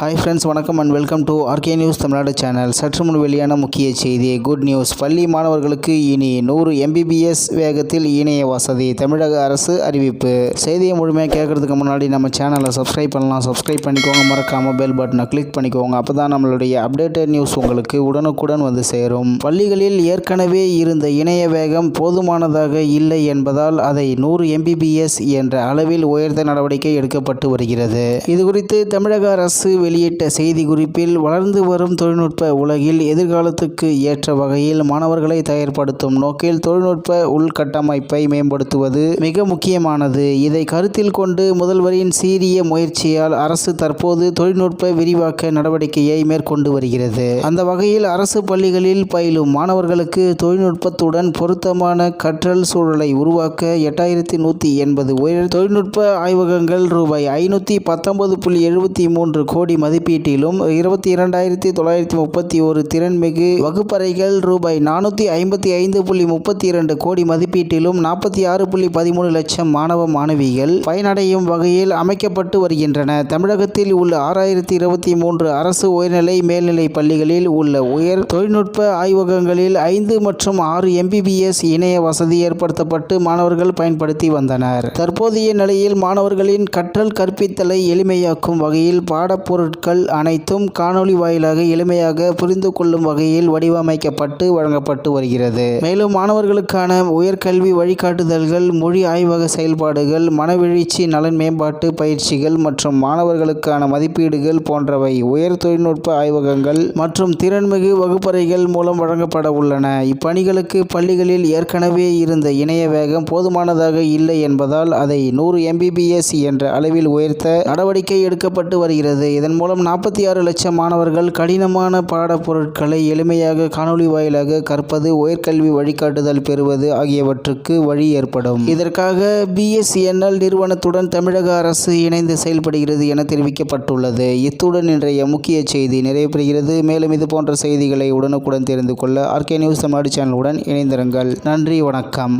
Hi friends வணக்கம் and welcome to RK news Tamil Nadu channel சற்று முன் வெளியான முக்கிய செய்தி குட் நியூஸ் பள்ளி மாணவர்களுக்கு இனி நூறு எம்பிபிஎஸ் வேகத்தில் இணைய வசதி தமிழக அரசு அறிவிப்பு. செய்தியை முழுமையாக கேட்கறதுக்கு முன்னாடி நம்ம சேனலை சப்ஸ்கிரைப் பண்ணலாம். சப்ஸ்கிரைப் பண்ணிக்கோங்க மறக்காம பெல் பட்டனை கிளிக் பண்ணிக்கோங்க. அப்போ தான் நம்மளுடைய அப்டேட்டட் நியூஸ் உங்களுக்கு உடனுக்குடன் வந்து சேரும். பள்ளிகளில் ஏற்கனவே இருந்த இணைய வேகம் போதுமானதாக இல்லை என்பதால் அதை நூறு எம்பிபிஎஸ் என்ற அளவில் உயர்த்த நடவடிக்கை எடுக்கப்பட்டு வருகிறது. இது குறித்து தமிழக அரசு வெளியிட்ட செய்தி குறிப்பில் வளர்ந்து வரும் தொழில்நுட்ப உலகில் எதிர்காலத்துக்கு ஏற்ற வகையில் மாணவர்களை தயார்படுத்தும் நோக்கில் தொழில்நுட்ப உள்கட்டமைப்பை மேம்படுத்துவது மிக முக்கியமானது. இதை கருத்தில் கொண்டு முதல்வரின் சீரிய முயற்சியால் அரசு தற்போது தொழில்நுட்ப விரிவாக்க நடவடிக்கையை மேற்கொண்டு வருகிறது. அந்த வகையில் அரசு பள்ளிகளில் பயிலும் மாணவர்களுக்கு தொழில்நுட்பத்துடன் பொருத்தமான கற்றல் சூழலை உருவாக்க எட்டாயிரத்தி நூற்றி எண்பது உயர் தொழில்நுட்ப ஆய்வகங்கள் ரூபாய் ஐநூற்றி பத்தொன்பது புள்ளி எழுபத்தி மூன்று கோடி மதிப்பீட்டிலும் இருபத்தி இரண்டாயிரத்தி தொள்ளாயிரத்தி முப்பத்தி ஒரு திறன்மிகு வகுப்பறைகள் ரூபாய் நானூற்றி ஐம்பத்தி ஐந்து புள்ளி முப்பத்தி இரண்டு கோடி மதிப்பீட்டிலும் நாற்பத்தி ஆறு புள்ளி பதிமூணு லட்சம் மாணவ மாணவிகள் பயனடையும் வகையில் அமைக்கப்பட்டு வருகின்றன. தமிழகத்தில் உள்ள ஆறாயிரத்தி இருபத்தி மூன்று அரசு உயர்நிலை மேல்நிலை பள்ளிகளில் உள்ள உயர் தொழில்நுட்ப ஆய்வகங்களில் ஐந்து மற்றும் ஆறு எம்பிபிஎஸ் இணைய வசதி ஏற்படுத்தப்பட்டு மாணவர்கள் பயன்படுத்தி வந்தனர். தற்போதைய நிலையில் மாணவர்களின் கற்றல் கற்பித்தலை எளிமையாக்கும் வகையில் பாடப்பொருள் பொருட்கள் அனைத்தும் காணொளி வாயிலாக எளிமையாக புரிந்து கொள்ளும் வகையில் வடிவமைக்கப்பட்டு வழங்கப்பட்டு வருகிறது. மேலும் மாணவர்களுக்கான உயர்கல்வி வழிகாட்டுதல்கள் மொழி ஆய்வக செயல்பாடுகள் மனவெழுச்சி நலன் மேம்பாட்டு பயிற்சிகள் மற்றும் மாணவர்களுக்கான மதிப்பீடுகள் போன்றவை உயர் தொழில்நுட்ப ஆய்வகங்கள் மற்றும் திறன்மிகு வகுப்பறைகள் மூலம் வழங்கப்பட உள்ளன. இப்பணிகளுக்கு பள்ளிகளில் ஏற்கனவே இருந்த இணைய வேகம் போதுமானதாக இல்லை என்பதால் அதை நூறு எம்பிபிஎஸ் என்ற அளவில் உயர்த்த நடவடிக்கை எடுக்கப்பட்டு வருகிறது. இதன் மூலம் நாற்பத்தி ஆறு லட்சம் மாணவர்கள் கடினமான பாடப்பொருட்களை எளிமையாக காணொளி வாயிலாக கற்பது உயர்கல்வி வழிகாட்டுதல் பெறுவது ஆகியவற்றுக்கு வழி ஏற்படும். இதற்காக பிஎஸ்என்எல் நிறுவனத்துடன் தமிழக அரசு இணைந்து செயல்படுகிறது என தெரிவிக்கப்பட்டுள்ளது. இத்துடன் இன்றைய முக்கிய செய்தி நிறைவு பெறுகிறது மேலும் இது போன்ற செய்திகளை உடனுக்குடன் தெரிந்து கொள்ள ஆர்கே நியூஸ் தமிழ்நாடு சேனலுடன் இணைந்திருங்கள். நன்றி வணக்கம்.